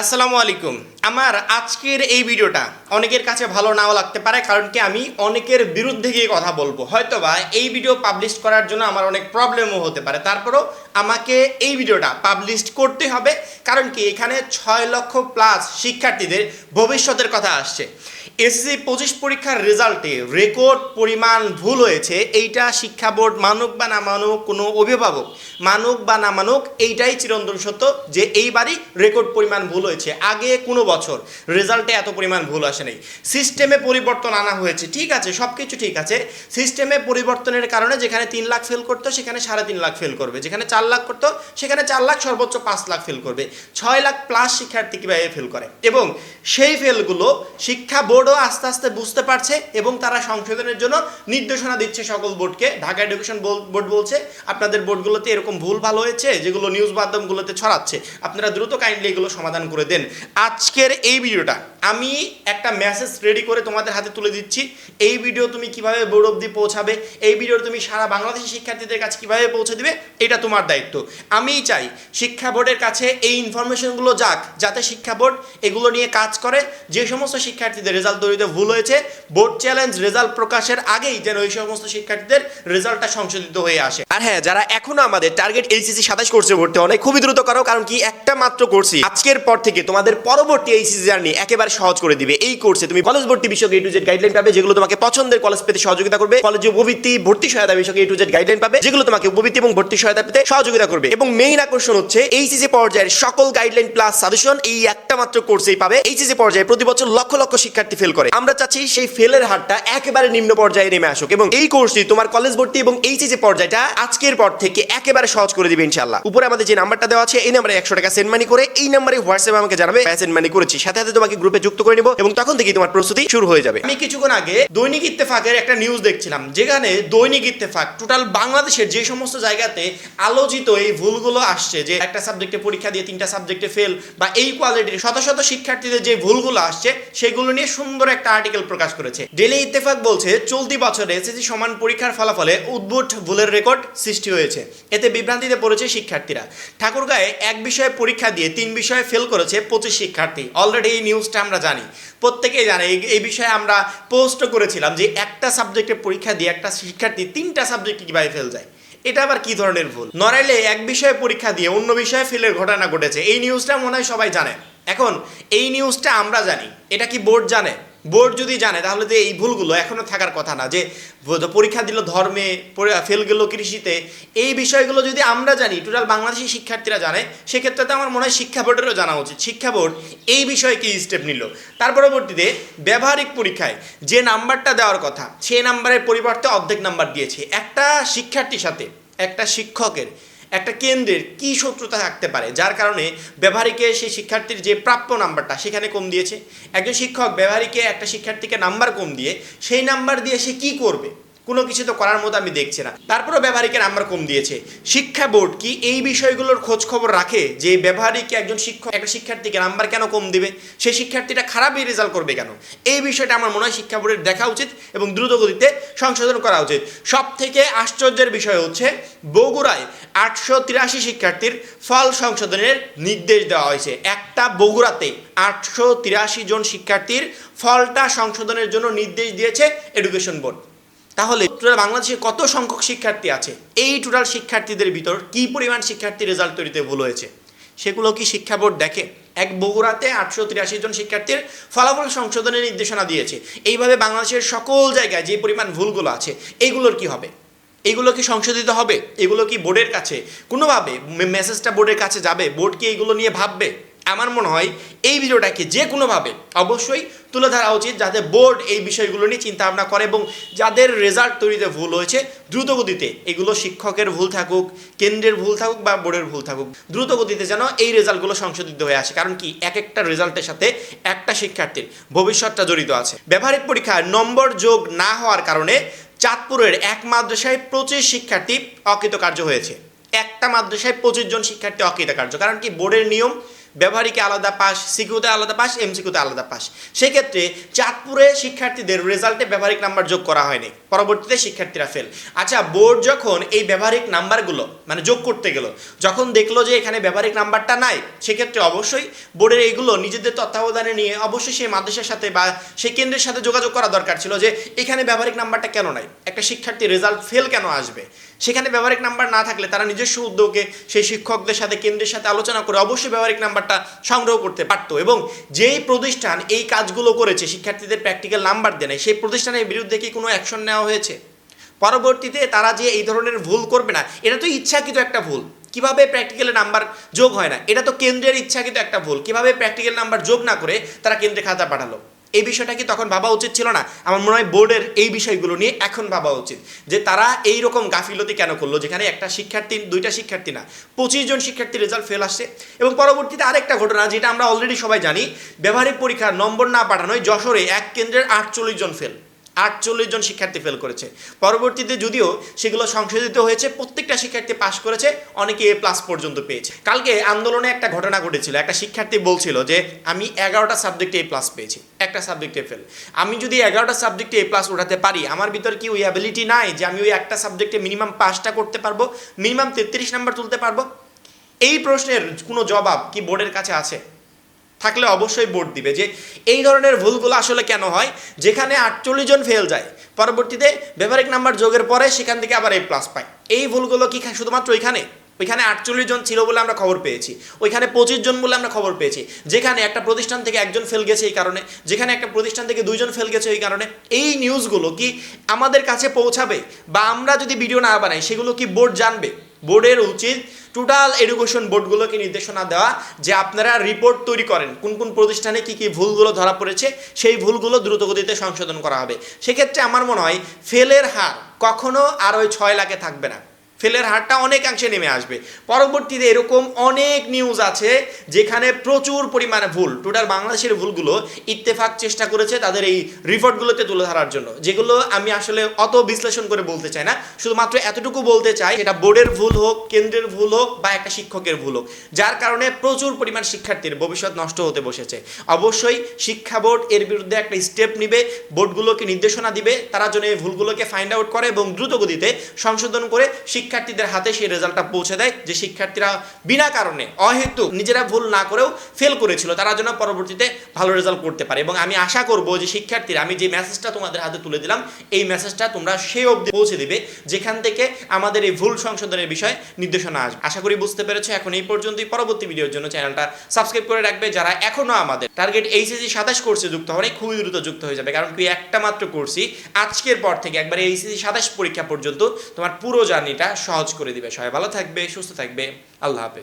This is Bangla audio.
আসসালামু আলাইকুম। আমার আজকের এই ভিডিওটা অনেকের কাছে ভালো নাও লাগতে পারে, কারণ কি আমি অনেকের বিরুদ্ধে গিয়ে কথা বলব। হয়তোবা এই ভিডিও পাবলিশ করার জন্য আমার অনেক প্রবলেমও হতে পারে। তারপরেও আমাকে এই ভিডিওটা পাবলিশ করতে হবে, কারণ কি এখানে ছয় লক্ষ প্লাস শিক্ষার্থীদের ভবিষ্যতের কথা আসছে। এসএসসি পঁচিশ পরীক্ষার রেজাল্টে রেকর্ড পরিমাণ ভুল হয়েছে, এইটা শিক্ষা বোর্ড মানুক বা না মানুক, কোনো অভিভাবক মানুক বা না মানুক, এইটাই চিরন্তন সত্য যে এইবারই রেকর্ড পরিমাণ ভুল হয়েছে। আগে কোনো বছর রেজাল্টে এত পরিমাণ ভুল আসে নাই। সিস্টেমে পরিবর্তন আনা হয়েছে। ঠিক আছে সব কিছু ঠিক আছে। সিস্টেমে পরিবর্তনের কারণে যেখানে তিন লাখ ফেল করতো, সেখানে সাড়ে তিন লাখ ফেল করবে। যেখানে চার লাখ করতো, সেখানে চার লাখ সর্বোচ্চ পাঁচ লাখ ফেল করবে। ছয় লাখ প্লাস শিক্ষার্থী কীভাবে ফেল করে? এবং সেই ফেলগুলো শিক্ষা বোর্ডও আস্তে আস্তে বুঝতে পারছে এবং তারা সংশোধনের জন্য নির্দেশনা দিচ্ছে সকল বোর্ডকে। ঢাকা এডুকেশন বোর্ড বলছে, আপনাদের বোর্ডগুলোতে এরকম ভুল ভালো হয়েছে, যেগুলো নিউজ মাধ্যমগুলোতে ছড়াচ্ছে, আপনারা দ্রুত কাইন্ডলি এগুলো সমাধান করে দেন। আজকের এই ভিডিওটা। আমি একটা মেসেজ রেডি করে তোমাদের হাতে তুলে দিচ্ছি। এই ভিডিও তুমি কীভাবে বোর্ড অব্দি পৌঁছাবে? এই ভিডিও তুমি সারা বাংলাদেশের শিক্ষার্থীদের কাছে কীভাবে পৌঁছে দিবে? এটা তোমার দায়িত্ব। আমিই চাই শিক্ষা বোর্ডের কাছে এই ইনফরমেশনগুলো যাক, যাতে শিক্ষা বোর্ড এগুলো নিয়ে কাজ করে। যে সমস্ত শিক্ষার্থীদের রেজাল্ট তৈরিতে ভুল হয়েছে, বোর্ড চ্যালেঞ্জ রেজাল্ট প্রকাশের আগেই যেন ওই সমস্ত শিক্ষার্থীদের রেজাল্টটা সংশোধিত হয়ে আসে। আর হ্যাঁ যারা এখনও আমাদের টার্গেট এইচএসসি সাতাশ কোর্সে ভর্তি অনেক খুবই দ্রুত করো, কারণ কি একটা মাত্র কোর্সই আজকের পর থেকে তোমাদের পরবর্তী এইচএসসি জার্নি একেবারে সহজ করে দিবে। এই কোর্সে তুমি কলেজ ভর্তি বিষয়ক এ টু জেড গাইডলাইন পাবে, যেগুলো তোমাকে পছন্দের কলেজ পেতে সহযোগিতা করবে। কলেজে উপবৃত্তি, ভর্তি সহায়তা বিষয়ক এ টু জেড গাইডলাইন পাবে, যেগুলো তোমাকে উপবৃত্তি এবং ভর্তি সহায়তা পেতে সহযোগিতা করবে। এবং মেইন আকর্ষণ হচ্ছে এইচএসসি পর্যায়ের সকল গাইডলাইন প্লাস সাজেশন এই একটা মাত্র কোর্সেই পাবে। এইচএসসি পর্যায়ে প্রতি বছর লক্ষ লক্ষ শিক্ষার্থী ফেল করে। আমরা চাচ্ছি সেই ফেলের হারটা একেবারে নিম্ন পর্যায়ে নেমে আসুক এবং এই কোর্সটি তোমার কলেজ ভর্তি এবং এইচএসসি পর্যায়টা আজকের পর থেকে একেবারে সহজ করে দিবে ইনশাআল্লাহ। উপরে আমাদের যে নাম্বারটা দেওয়া আছে, এই নাম্বারে একশো টাকা সেন্ড মানি করে, এই নাম্বারে হোয়াটসঅ্যাপে আমাকে জানাবে সেন্ড মানি করেছি। সাথে সাথে তোমাকে গ্রুপে যুক্ত করে নিব এবং তখন থেকেই তোমার প্রস্তুতি শুরু হয়ে যাবে। আমি কিছুক্ষণ আগে দৈনিক ইত্তেফাকের একটা নিউজ দেখছিলাম, যেখানে দৈনিক ইত্তেফাক টোটাল বাংলাদেশের যে সমস্ত জায়গাতে আলোচিত এই ভুলগুলো আসছে, যে একটা সাবজেক্টে পরীক্ষা দিয়ে তিনটা সাবজেক্টে ফেল বা এই কোয়ালিটির শত শত শিক্ষার্থীদের যে ভুলগুলো আসছে, সেগুলো নিয়ে সুন্দর একটা আর্টিকেল প্রকাশ করেছে। ডেলি ইত্তেফাক বলছে, চলতি বছরে এসএসসি সমান পরীক্ষার ফলাফলে উদ্ভুট ভুলের রেকর্ড সৃষ্টি হয়েছে। এতে বিভ্রান্তিতে পড়েছে শিক্ষার্থীরা। ঠাকুরগাঁয়ে এক বিষয়ে পরীক্ষা দিয়ে তিন বিষয়ে ফেল করেছে পঁচিশ শিক্ষার্থী। অলরেডি এই নিউজটা আমরা জানি। প্রত্যেকেই জানে, এই- বিষয়ে আমরা পোস্ট করেছিলাম যে একটা সাবজেক্টের পরীক্ষা দিয়ে একটা শিক্ষার্থী তিনটা সাবজেক্টে কীভাবে ফেল যায়। এটা আবার কি ধরনের ভুল? নড়াইলে এক বিষয়ে পরীক্ষা দিয়ে অন্য বিষয়ে ফেলের ঘটনা ঘটেছে। এই নিউজটা মনে হয় সবাই জানে। এখন, এই নিউজটা আমরা জানি। এটা কি বোর্ড জানে? বোর্ড যদি জানে, তাহলে তো এই ভুলগুলো এখনও থাকার কথা না, যে পরীক্ষা দিল ধর্মে ফেল গেল কৃষিতে। এই বিষয়গুলো যদি আমরা জানি টোটাল বাংলাদেশি শিক্ষার্থীরা জানে, সেক্ষেত্রে তো আমার মনে হয় শিক্ষা বোর্ডেরও জানা উচিত। শিক্ষা বোর্ড এই বিষয়ে কি স্টেপ নিল? তার পরবর্তীতে ব্যবহারিক পরীক্ষায় যে নাম্বারটা দেওয়ার কথা সেই নাম্বারের পরিবর্তে অর্ধেক নাম্বার দিয়েছে। একটা শিক্ষার্থীর সাথে, একটা শিক্ষকের একটা কেন্দ্রের কি শত্রুতা থাকতে পারে? যার কারণে ব্যবহারিকে সেই শিক্ষার্থীর যে প্রাপ্য নাম্বারটা সেখানে কম দিয়েছে। একজন শিক্ষক ব্যবহারিকে একটা শিক্ষার্থীকে নাম্বার কম দিয়ে সেই নাম্বার দিয়ে সে কী করবে? কোনো কিছু তো করার মতো আমি দেখছি না। তারপরেও ব্যবহারিকের নাম্বার কম দিয়েছে। শিক্ষা বোর্ড কি এই বিষয়গুলোর খোঁজ খবর রাখে যে ব্যবহারিক একজন শিক্ষক একটা শিক্ষার্থীকে নাম্বার কেন কম দিবে? সেই শিক্ষার্থীটা খারাপই রেজাল্ট করবে কেন? এই বিষয়টা আমার মনে হয় শিক্ষা বোর্ডের দেখা উচিত এবং দ্রুত গতিতে সংশোধন করা উচিত। সব থেকে আশ্চর্যের বিষয় হচ্ছে, বগুড়ায় আটশো তিরাশি শিক্ষার্থীর ফল সংশোধনের নির্দেশ দেওয়া হয়েছে। একটা বগুড়াতে আটশো তিরাশি জন শিক্ষার্থীর ফলটা সংশোধনের জন্য নির্দেশ দিয়েছে এডুকেশন বোর্ড। তাহলে টোটাল বাংলাদেশে কত সংখ্যক শিক্ষার্থী আছে? এই টোটাল শিক্ষার্থীদের ভিতর কি পরিমাণ শিক্ষার্থী রেজাল্ট তৈরিতে ভুল হয়েছে? সেগুলো কি শিক্ষা বোর্ড দেখে? এক বগুড়াতে আটশো তিরাশি জন শিক্ষার্থীর ফলাফল সংশোধনের নির্দেশনা দিয়েছে। এইভাবে বাংলাদেশের সকল জায়গায় যে পরিমাণ ভুলগুলো আছে এইগুলোর কি হবে? এগুলো কি সংশোধিত হবে? এগুলো কি বোর্ডের কাছে? কোনোভাবে মেসেজটা বোর্ডের কাছে যাবে? বোর্ড কি এগুলো নিয়ে ভাববে? আমার মনে হয় এই ভিডিওটাকে যে কোনোভাবে অবশ্যই তুলে ধরা উচিত যাতে বোর্ড এই বিষয়গুলো নিয়ে চিন্তা ভাবনা করে এবং যাদের রেজাল্ট তৈরিতে ভুল হয়েছে দ্রুত গতিতে এগুলো শিক্ষকের ভুল থাকুক, কেন্দ্রের ভুল থাকুক বা বোর্ডের ভুল থাকুক দ্রুত গতিতে যেন এই রেজাল্টগুলো সংশোধিত হয়ে আসে। কারণ কি? এক একটা রেজাল্টের সাথে একটা শিক্ষার্থীর ভবিষ্যৎটা জড়িত আছে। ব্যবহারিক পরীক্ষায় নম্বর যোগ না হওয়ার কারণে চাঁদপুরের এক মাদ্রাসায় পঁচিশ শিক্ষার্থী অকৃতকার্য হয়েছে। একটা মাদ্রাসায় পঁচিশ জন শিক্ষার্থী অকৃতকার্য। কারণ কি? বোর্ডের নিয়ম, ব্যবহারিকে আলাদা পাস, সিকিউতে আলাদা পাস, এমসিকিউতে আলাদা পাস। সেক্ষেত্রে চাঁদপুরে শিক্ষার্থীদের রেজাল্টে ব্যবহারিক নাম্বার যোগ করা হয়নি। পরবর্তীতে শিক্ষার্থীরা ফেল আচ্ছা বোর্ড যখন এই ব্যবহারিক নাম্বারগুলো মানে যোগ করতে গেল, যখন দেখল যে এখানে ব্যবহারিক নাম্বারটা নাই, সেক্ষেত্রে অবশ্যই বোর্ডের এইগুলো নিজেদের তত্ত্বাবধানে নিয়ে অবশ্যই সেই মাদ্রাসার সাথে বা সেই কেন্দ্রের সাথে যোগাযোগ করা দরকার ছিল যে এখানে ব্যবহারিক নাম্বারটা কেন নাই? একটা শিক্ষার্থী রেজাল্ট ফেল কেন আসবে? সেখানে ব্যবহারিক নাম্বার না থাকলে তারা নিজস্ব উদ্যোগে সেই শিক্ষকদের সাথে, কেন্দ্রের সাথে আলোচনা করে অবশ্যই ব্যবহারিক নাম্বারটা সংগ্রহ করতে পারতো এবং যেই প্রতিষ্ঠান এই কাজগুলো করেছে, শিক্ষার্থীদের প্র্যাকটিক্যাল নাম্বার দেয় সেই প্রতিষ্ঠানের বিরুদ্ধে কি কোনো অ্যাকশন নেওয়া হয়েছে? পরবর্তীতে তারা যে এই ধরনের ভুল করবে না, এটা তো ইচ্ছাকৃত একটা ভুল। কীভাবে প্র্যাকটিক্যালে নাম্বার যোগ হয় না? এটা তো কেন্দ্রের ইচ্ছাকৃত একটা ভুল। কীভাবে প্র্যাকটিক্যাল নাম্বার যোগ না করে তারা কেন্দ্রে খাতা পাঠালো? এই বিষয়টা কি তখন ভাবা উচিত ছিল না? আমার মনে হয় বোর্ডের এই বিষয়গুলো নিয়ে এখন ভাবা উচিত। যে তারা এই রকম গাফিলতি কেন করল? যেখানে একটা শিক্ষার্থী, দুইটা শিক্ষার্থী না, পঁচিশ জন শিক্ষার্থী রেজাল্ট ফেল আসছে। এবং পরবর্তীতে আরেকটা ঘটনা, যেটা আমরা অলরেডি সবাই জানি, ব্যবহারিক পরীক্ষার নম্বর না পাঠানোয় যশোরে এক কেন্দ্রের আটচল্লিশ জন ফেল আটচল্লিশ জন শিক্ষার্থী ফেল করেছে। পরবর্তীতে যদিও সেগুলো সংশোধিত হয়েছে, প্রত্যেকটা শিক্ষার্থী পাশ করেছে, অনেকে এ প্লাস পর্যন্ত পেয়েছে। কালকে আন্দোলনে একটা ঘটনা ঘটেছিল, একটা শিক্ষার্থী বলছিল যে, আমি এগারোটা সাবজেক্টে এ প্লাস পেয়েছি, একটা সাবজেক্টে ফেল আমি যদি এগারোটা সাবজেক্টে এ প্লাস উঠাতে পারি, আমার ভিতর কি ওই অ্যাবিলিটি নাই যে আমি ওই একটা সাবজেক্টে মিনিমাম পাসটা করতে পারব মিনিমাম তেত্রিশ নাম্বার তুলতে পারব? এই প্রশ্নের কোনো জবাব কি বোর্ডের কাছে আছে? থাকলে অবশ্যই ভোট দিবে যে এই ধরনের ভুলগুলো আসলে কেন হয়? যেখানে আটচল্লিশ জন ফেল যায়, পরবর্তীতে ব্যবহারিক নাম্বার যোগের পরে সেখান থেকে আবার এই প্লাস পায়। এই ভুলগুলো কি শুধুমাত্র ওইখানে ওইখানে আটচল্লিশ জন ছিল বলে আমরা খবর পেয়েছি। ওইখানে পঁচিশ জন বলে আমরা খবর পেয়েছি। যেখানে একটা প্রতিষ্ঠান থেকে একজন ফেল গেছে এই কারণে, যেখানে একটা প্রতিষ্ঠান থেকে দুইজন ফেল গেছে এই কারণে, এই নিউজগুলো কি আমাদের কাছে পৌঁছাবে বা আমরা যদি ভিডিও না বানাই, সেগুলো কি বোর্ড জানবে? বোর্ডের উচিত টোটাল এডুকেশন বোর্ডগুলোকে নির্দেশনা দেওয়া যে আপনারা রিপোর্ট তৈরি করেন, কোন কোন প্রতিষ্ঠানে কি কি ভুলগুলো ধরা পড়েছে, সেই ভুলগুলো দ্রুতগতিতে সংশোধন করা হবে। সেক্ষেত্রে আমার মনে হয় ফেলের হার কখনো আর ওই ছয় লাখে থাকবে না। ফেলের হারটা অনেকাংশে নেমে আসবে। পরবর্তীতে এরকম অনেক নিউজ আছে যেখানে প্রচুর পরিমাণে ভুল টোটাল বাংলাদেশের ভুলগুলো ইত্তেফাক চেষ্টা করেছে তাদের এই রিপোর্টগুলোতে তুলে ধরার জন্য। যেগুলো আমি আসলে অত বিশ্লেষণ করে বলতে চাই না, শুধুমাত্র এতটুকু বলতে চাই এটা বোর্ডের ভুল হোক, কেন্দ্রের ভুল হোক, বা একটা শিক্ষকের ভুল হোক, যার কারণে প্রচুর পরিমাণ শিক্ষার্থীর ভবিষ্যৎ নষ্ট হতে বসেছে। অবশ্যই শিক্ষা বোর্ড এর বিরুদ্ধে একটা স্টেপ নিবে, বোর্ডগুলোকে নির্দেশনা দিবে, তারা যেন এই ভুলগুলোকে ফাইন্ড আউট করে এবং দ্রুত গতিতে সংশোধন করে শিক্ষার্থীদের হাতে সেই রেজাল্টটা পৌঁছে দেয় যে শিক্ষার্থীরা বিনা কারণে অহেতু নিজেরা ভুল না করেও ফেল করেছিল, তারা যেন পরবর্তীতে ভালো রেজাল্ট করতে পারে। এবং আমি আশা করব যে শিক্ষার্থীরা, আমি যে মেসেজটা তোমাদের হাতে তুলে দিলাম, এই মেসেজটা তোমরা সেই অবধি পৌঁছে দিবে, যেখান থেকে আমাদের এই ভুল সংশোধনের বিষয়ে নির্দেশনা আসবে। আশা করি বুঝতে পেরেছ, এখন এই পর্যন্তই। পরবর্তী ভিডিওর জন্য চ্যানেলটা সাবস্ক্রাইব করে রাখবে, যারা এখনও আমাদের টার্গেট এইচএসি সাতাশ কোর্সে যুক্ত হওয়ার, খুবই দ্রুত যুক্ত হয়ে যাবে। কারণ কি, একটা মাত্র কোর্সই আজকের পর থেকে, একবার এইচএসি সাতাশ পরীক্ষা পর্যন্ত তোমার পুরো জার্নিটা সহজ করে দিবে। সবাই ভালো থাকবে সুস্থ থাকবে। আল্লাহ হাফেজ।